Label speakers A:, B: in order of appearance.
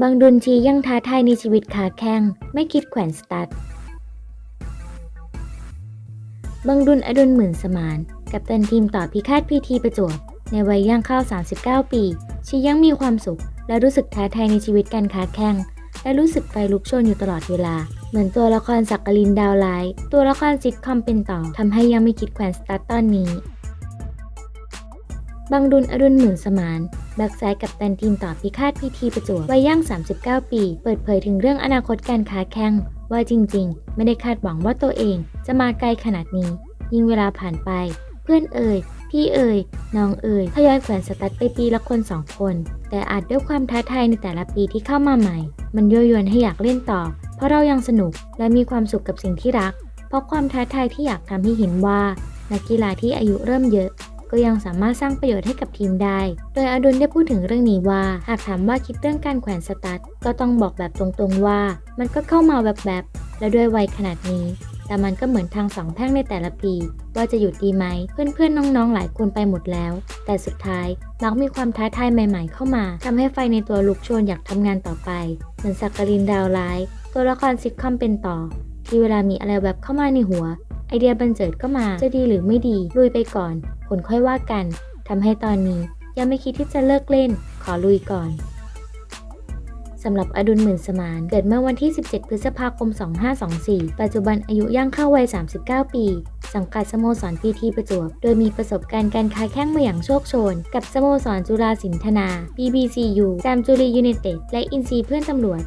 A: บางดุนชียังท้าทายในชีวิตขาแข้งไม่คิดแขวนสตั๊ดบางดุลอดุลหมื่นสมานกับตันทีมต่อพิฆาตพีทีประจวบในวัยย่างเข้า 39 ปี ชียังมีความสุข และรู้สึกท้าทายในชีวิตการค้าแข้งและรู้สึกไฟลุกโชนอยู่ตลอดเวลา เหมือนตัวละครสักกลินดาวไลท์ตัวละครซิทคอมเป็นต่อทำให้ยังไม่คิดแขวนสตั๊ดตอนนี้ บางดุลอรุณหมื่นสมานแบ็กไซด์กับตันทีมต่อพิฆาตพีทีประจวบวัยย่าง 39 ปี เปิดเผยถึงเรื่องอนาคตการค้าแข่งว่าจริงๆ ไม่ได้คาดหวังว่าตัวเอง จะมาไกลขนาดนี้ ยิ่งเวลาผ่านไป เพื่อนเอ่ย พี่เอ่ย น้องเอ่ยทยอยแขวนสตั๊ดไปปีละคนสองคน แต่อาจด้วยความท้าทายในแต่ละปีที่เข้ามาใหม่ มันยั่วยวนให้อยากเล่นต่อ เพราะเรายังสนุกและมีความสุขกับสิ่งที่รัก เพราะความท้าทายที่อยากทำให้เห็นว่า นักกีฬาที่อายุเริ่มเยอะ ก็ยังสามารถสร้างประโยชน์ให้กับทีมได้ โดยอดุลได้พูดถึงเรื่องนี้ว่า หากถามว่าคิดเรื่องการแขวนสตัดก็ต้องบอกแบบตรงๆว่า มันก็เข้ามาแบบๆและด้วยวัยขนาดนี้ แต่มันก็เหมือนทางสองแพ่งในแต่ละปี ว่าจะหยุดดีไหม เพื่อนๆน้องๆหลายคนไปหมดแล้ว แต่สุดท้ายมักมีความท้าทายใหม่ ๆ เข้ามาทำให้ไฟในตัวลุกโชนอยากทำงานต่อไป เหมือนสักกรินดาวไลท์ตัวละครซิทคอมเป็นต่อ ที่เวลามีอะไรแบบเข้ามาในหัว ไอเดียบันเจิดก็มาจะดีหรือไม่ดีลุยไปก่อน ผลค่อยว่ากันทำให้ตอนนี้ยังไม่คิดที่จะเลิกเล่น ขอลุยก่อนสำหรับอดุลหมื่นสมาน เกิดเมื่อวันที่ 17 พฤษภาคม 2524 ปัจจุบันอายุย่างเข้าวัย 39 ปี สังกัดสโมสรพีทีประจวบ โดยมีประสบการณ์การค้าแข้งมาอย่างโชคโชน กับสโมสรจุฬาสินธนา BBCU แซมจุรียูเนเต็ด และอินซีเพื่อนตำรวจ